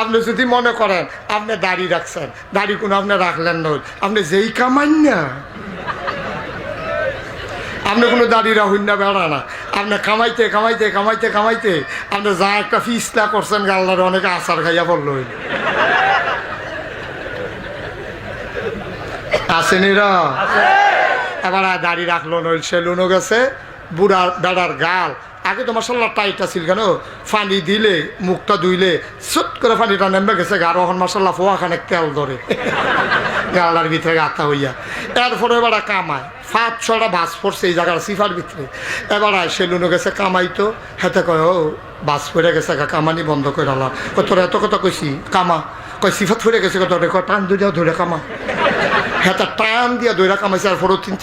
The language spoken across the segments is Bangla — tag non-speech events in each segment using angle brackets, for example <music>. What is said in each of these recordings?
আপনি যদি মনে করেন আপনি দাড়ি রাখছেন দাড়ি কোনো আপনি রাখলেন না আপনি যেই কামাইন না। আপনি কোনো দাড়ি রাখুন না বেড়া না। আপনি কামাইতে কামাইতে কামাইতে কামাইতে আপনি যা একটা ফিসলা করছেন গাল্লারে অনেকে আচার খাইয়া পড়ল আসেনি রা? এবার দাড়ি রাখল নইল সেলুনও গেছে বুড়ার বেড়ার গাল আগে তো মশাল্লা টাইট আছিল কেন? পানি দিলে, মুখটা ধুইলে সুট করে পানিটা নেমে গেছে আর ওখান মশাল্লা ফোয়া খানে তেল ধরে। <laughs> গালার ভিতরে গাতা হইয়া। এরপরে এবার কামায়। পাঁচ ছটা বাস পড়ছে এই জায়গার সিফার ভিতরে। এবার সেলুনও গেছে, কামাইতো। হেতে কয়, ও, বাস পড়ে গেছে কামানি বন্ধ করে কয়, তোর এত কথা কইছি, কামা। কয়, সিফাত ফুরে গেছে কয়, টান দুইটাও ধরে কামা। হেতা টান দিয়া দইরা কামাইছে আর পরও তিন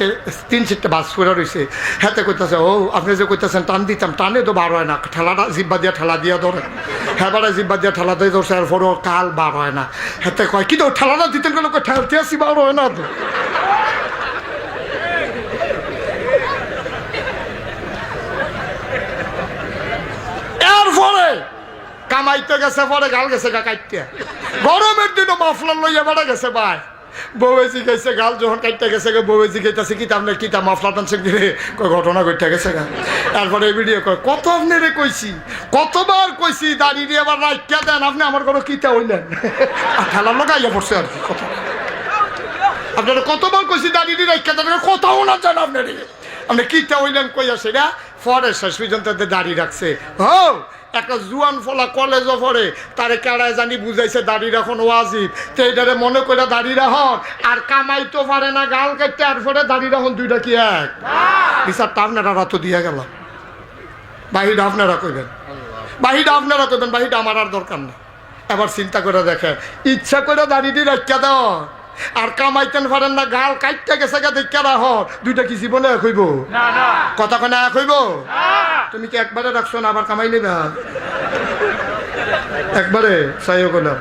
তিন চারটে বাস ফুরে রয়েছে হেতে কইতেছে ও আপনি যে কইতেছেন টান দিতাম টানে তো বার হয় না। ঠেলাটা জিব্বা দিয়া ঠেলা দিয়া ধরে হেবারে জিব্বা দিয়া ঠেলা দিয়ে ধরছে আর পরও কাল বার হয় না। হেতে কয়, কি তো ঠেলাটা দিতেন কেন ঠেলতে আসি বার হয় না তো। কামাইতে গেছে পরে গাল গেছে গা কাটতে গরমের দিনও মাফলার লইয়া বেড়া গেছে ভাই বউয়ে জিগাইছে গাল যখন কাটতে গেছে গা বউয়ে জিগাইতেছে কি তামনে কি তা মাফলা টানছে দিলে কয় ঘটনা ঘটতে গেছে গা। তারপরে এই ভিডিও কয়, কত আপনি রে কইছি, কতবার কইছি দাঁড়িয়ে দিয়ে আবার রাইকা দেন, আপনি আমার কোনো কিতা হইলেন? আর ঠেলার লোক আইয়া পড়ছে আর কি, কথা। আপনারা কতবার কইছি দাঁড়িয়ে দিয়ে রাইকা দেন কথাও না জান আপনার। আপনি কিতা হইলেন কইয়া সেটা পরে শেষ পর্যন্ত এদের দাড়ি রাখছে। হো, একটা জুয়ান ফলা কলেজও পড়ে তারে কেড়ায় জানি বুঝাইছে দাড়ি রাখন ওয়াজিব। তো এইটারে মনে করে দাড়ি রাখন। আর কামাই তো পারে না, গাল কাটতে আর পরে দাড়ি রাখুন দুইটা কি এক? বিচারটা আপনারা রাত দিয়ে গেল। বাহিটা আপনারা কইবেন। বাহিটা আপনারা কইবেন বাহিটা আমার আর দরকার নেই। এবার চিন্তা করে দেখেন, ইচ্ছা করে দাড়িটি রাখিয়া দাও। আর কামাইতেন পারেন না গাল কাইটটা গেছে গা দেখা দুইটা কি জীবনে এক হইব? কথা কনে এক হইব? তুমি কি একবারে রাখছো না আবার কামাই নেবে? একবারে সাইও করলাম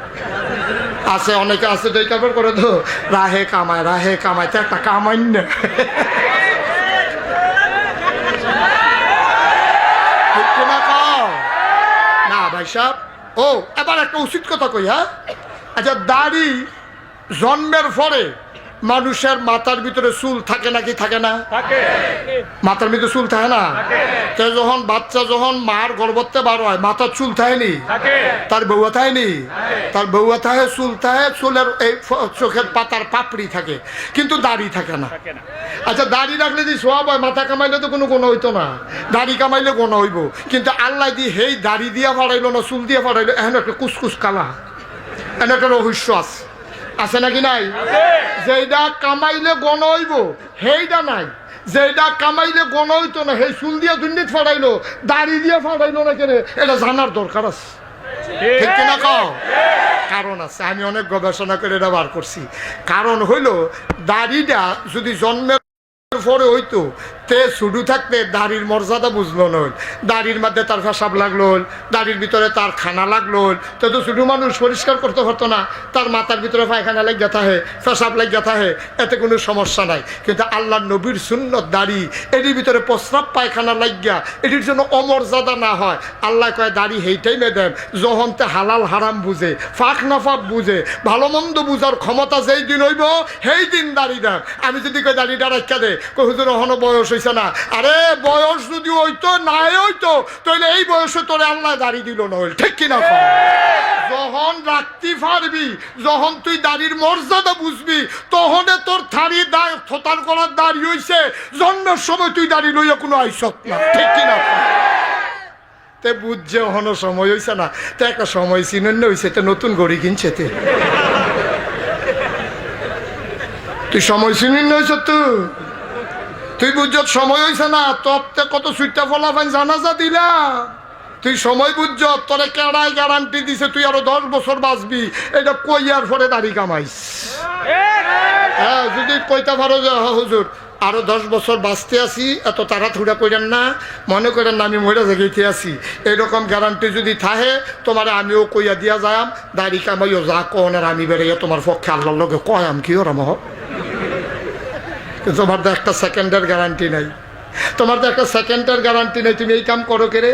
আছে অনেকে আছে দুই কাপড় করে তো রাহে কামায় রাহে কামায় তো একটা কামাই না ভাই সাহেব। ও এবার একটা উচিত কথা কই হ্যাঁ? আচ্ছা দাড়ি জন্মের পরে মানুষের মাথার ভিতরে চুল থাকে নাকি থাকে না? মাথার ভিতরে চুল থাকে না? তো যখন বাচ্চা যখন মার গর্ভতে বার হয় মাথার চুল থাকেনি? তার বউয়া থাকেনি? তার বউয়া থাকে চুল থাকে চুলের এই চোখের পাতার পাপড়ি থাকে কিন্তু দাড়ি থাকে না। আচ্ছা দাড়ি রাখলে যদি সোয়াব হয় মাথা কামাইলে তো কোনো কোনো হইতো না। দাড়ি কামাইলে কোনো হইব। কিন্তু আল্লাহ দি হেই দাড়ি দিয়া ফাড়াইলো না চুল দিয়া ফাড়াইলো এখন একটা কুসকুস কালা। এখন একটা রহস্য আছে। আছে নাকি নাই? যেইটা কামাইলে গণ হইব সেইটা নাই। যেটা কামাইলে গণ হইতো না সেই চুল দিয়া দুর্নীত ফাড়াইলো দাড়ি দিয়া ফাড়াইলো না কেন এটা জানার দরকার আছে। ঠিক কিনা কও? কারণ আছে আমি অনেক গবেষণা করে এটা বার করছি। কারণ হইল দাড়িটা যদি জন্মের পরে হইতো তে শুধু থাকতে দাড়ির মর্যাদা বুঝলো নয় দাড়ির মধ্যে তার ফেসাব লাগল দাড়ির ভিতরে তার খানা লাগল তো তো শুধু মানুষ পরিষ্কার করতে পারতো না, তার মাথার ভিতরে পায়খানা লাগিয়া থাকে ফেসাব লাগিয়া থাকে, এতে কোনো সমস্যা নাই। কিন্তু আল্লাহ নবীর সুন্নত দাড়ি, এটির ভিতরে প্রস্রাব পায়খানা লাগিয়া, এটির জন্য অমর্যাদা না হয়। আল্লাহ কয়, দাড়ি হেইটাই মেদেন যখন তে হালাল হারাম বুঝে, ফাঁক নাফাক বুঝে, ভালো মন্দ বুঝার ক্ষমতা যেই দিন হইব, সেই দিন দাড়ি দেন আমি যদি কয় দাড়িটা রাখা দে কই হুজুর বয়স হইছে না। আরে, বয়স যদি হইতো, নাই হইতো তাহলে এই বয়সে তোরে আল্লাহ দাড়ি দিল না হইল ঠিক কিনা যখন রাখতে পারবি, যখন তুই দাড়ির মর্যাদা বুঝবি, তখনে তোর থারি দায় থতার করার দাড়ি হইছে, জন্মের সময় তুই দাড়ি লইয়া কোনো আইসত না। ঠিক কিনা তে বুঝছে হনো সময় হইছে না। তে একটা সময় চিনন্য হইছে, তে নতুন গড়ি কিনছে তে। তুই সময় চিনন্য হইছ তুই তুই বুঝছ সময় হইছে না তোর তে কত সুইটা ফলা ফাইন জানাজা দিলা। তুই সময় বুঝছ তোরে কেড়াই গ্যারান্টি দিছে তুই আরও দশ বছর বাঁচবি। এটা কইয়ার পরে দাড়ি কামাইস। হ্যাঁ যদি কইতে পারো যে হ্যাঁ, হুজুর আরও দশ বছর বাঁচতে আসি এত তাড়াথুড়া করেন না মনে করেন না আমি মরে জায়গাইতে আসি। এরকম গ্যারান্টি যদি থাহে তোমার আমিও কইয়া দিয়া যাম দাড়ি কামাইও যা কন আর আমি বেড়ে তোমার পক্ষে আল্লাহর লগে কয়াম কি ওরা মহ কিন্তু তোমার তো একটা সেকেন্ডের গ্যারান্টি নাই। তোমার তো একটা সেকেন্ডের গ্যারান্টি নেই, তুমি এই কাম করো কেরে